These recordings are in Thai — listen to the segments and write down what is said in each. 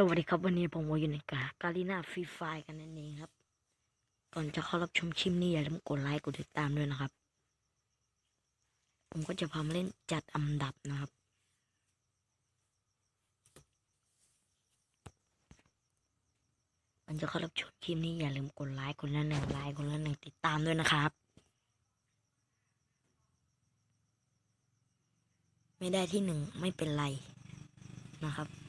สวัสดีครับวันนี้ผมวาอยู่ในกาการีนาฟรีไฟกันนั่นเองครับ ก่อนจะเข้ารับชมคลิปนี้อย่าลืมกดไลค์กดติดตามด้วยนะครับ ผมก็จะพามาเล่นจัดอันดับนะครับก่อนจะเข้ารับชมคลิปนี้อย่าลืมกดไลค์คนละหนึ่งไลค์คนละหนึ่งติดตามด้วยนะครับ ไม่ได้ที่หนึ่งไม่เป็นไรนะครับ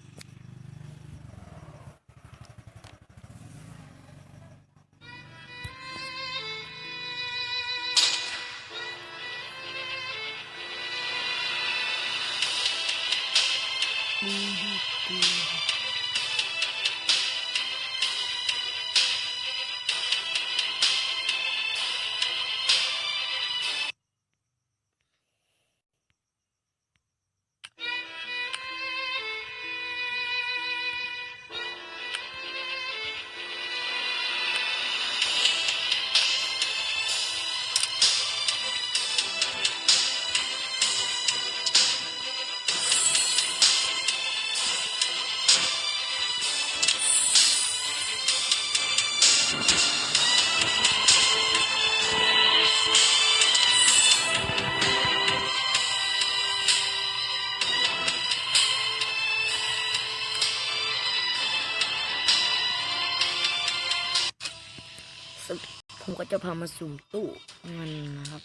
ผมก็จะพามาสุ่มตู้เงินนะครับ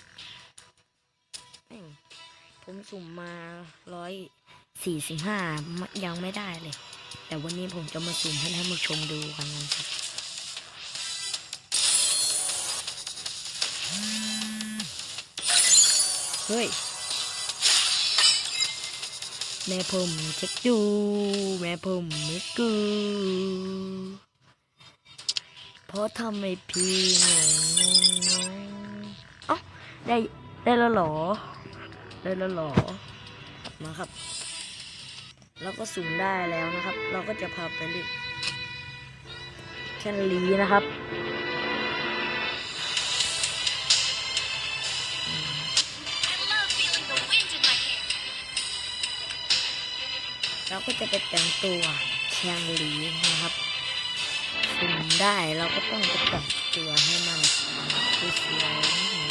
แม่งผมสุ่มมาร้อยสี่สิบห้ายังไม่ได้เลย แต่วันนี้ผมจะมาสุ่มให้ท่านผู้ชมดูกันนะครับเฮ้ยแม่ผมเช็คดูแม่ผมไม่กู ราะทำไมพี่งงงงงเอ้าได้ได้แล้วหรอ ได้แล้วหรอ มาครับ เราก็สุ่มได้แล้วนะครับ เราก็จะพาไปเล่นแคนลีนะครับ เราก็จะไปแต่งตัวแคนลีนะครับ สุ่มได้เราก็ต้องไปแต่งตัวให้มันสวย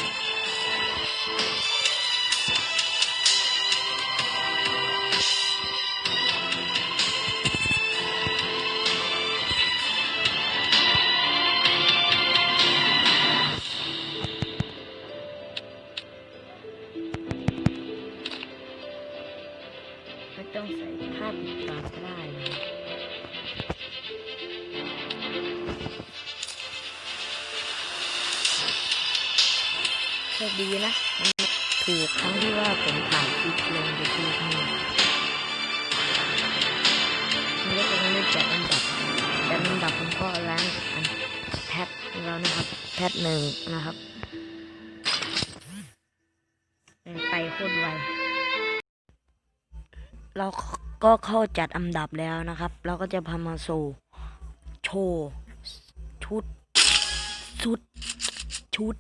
โชคดีนะ ถูกครั้งที่ว่าผมถ่ายคลิปลงยูทูบนี่มันก็จะไม่จัดอันดับจัดอันดับผมก็ล้างอันแพทแล้วนะครับ แพทหนึ่งนะครับไปโคตรไวเราก็เข้าจัดอันดับแล้วนะครับ เราก็จะพามาโซโชว์ชุดชุดชุด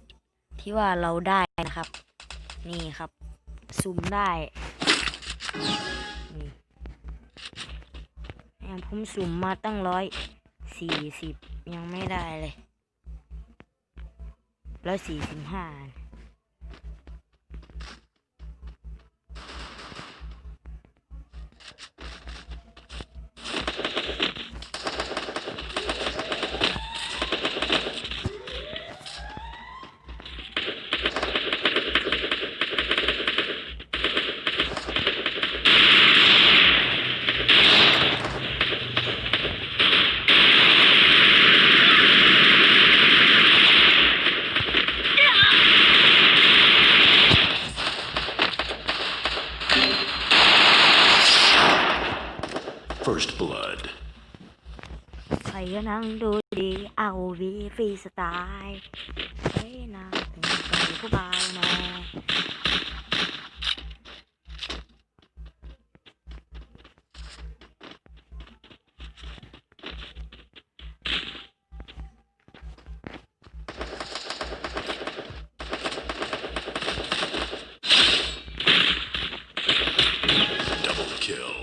ที่ว่าเราได้นะครับ นี่ครับ ซูมได้นี่อย่างผมซุมมาตั้งร้อยสี่สิบยังไม่ได้เลยร้อยสี่สิบห้า tayo ng duty, ako VFA sa tay. Ay na, tingnan ko ba na. Double kill.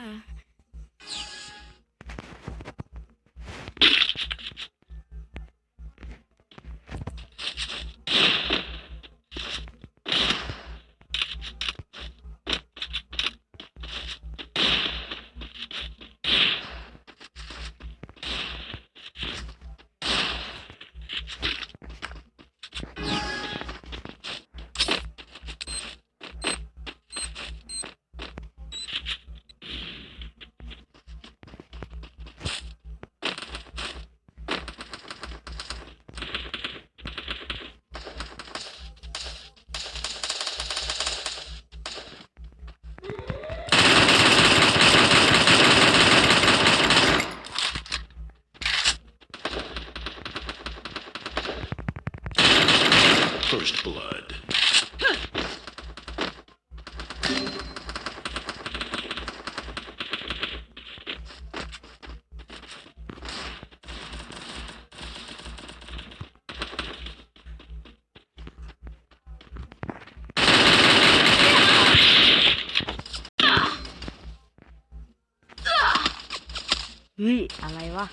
อะไรวะ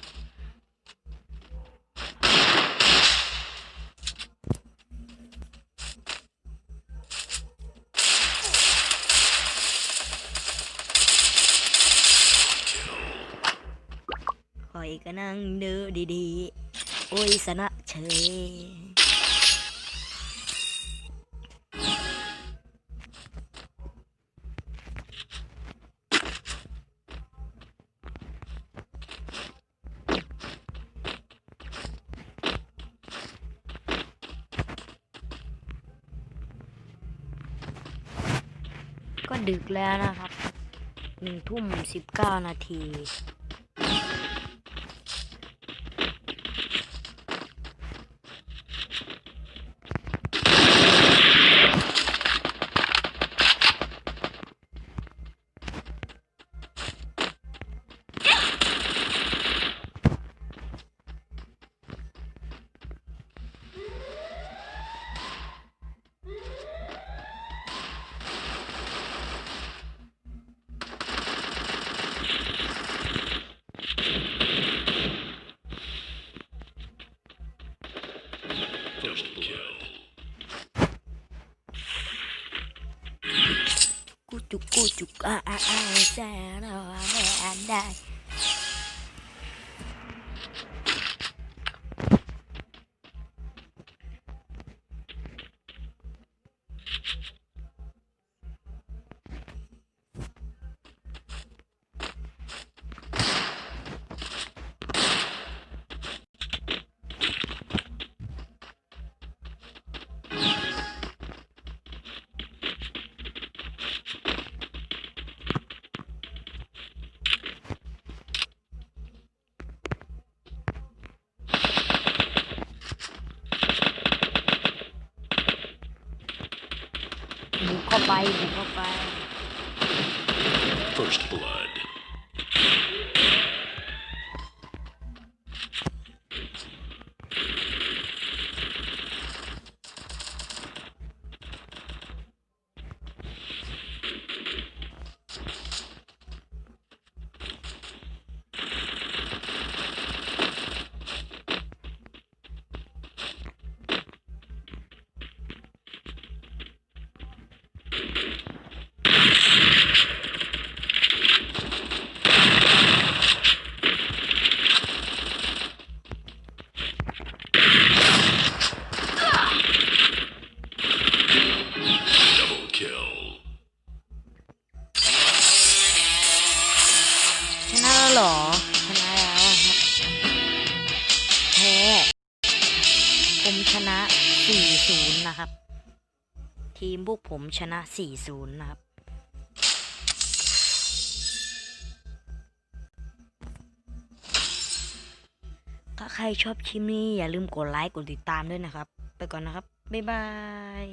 คอยก็นั่งดูดีๆ โอ้ยสนะเฉย ดึกแล้วนะครับหนึ่งทุ่มสิบเก้านาที First blood. กูจุกกูจุกอ่าอ่า First blood. นะครับ ทีมพวกผมชนะ 4-0 นะครับถ้าใครชอบคลิปนี้อย่าลืมกดไลค์กดติดตามด้วยนะครับ ไปก่อนนะครับ บ๊ายบาย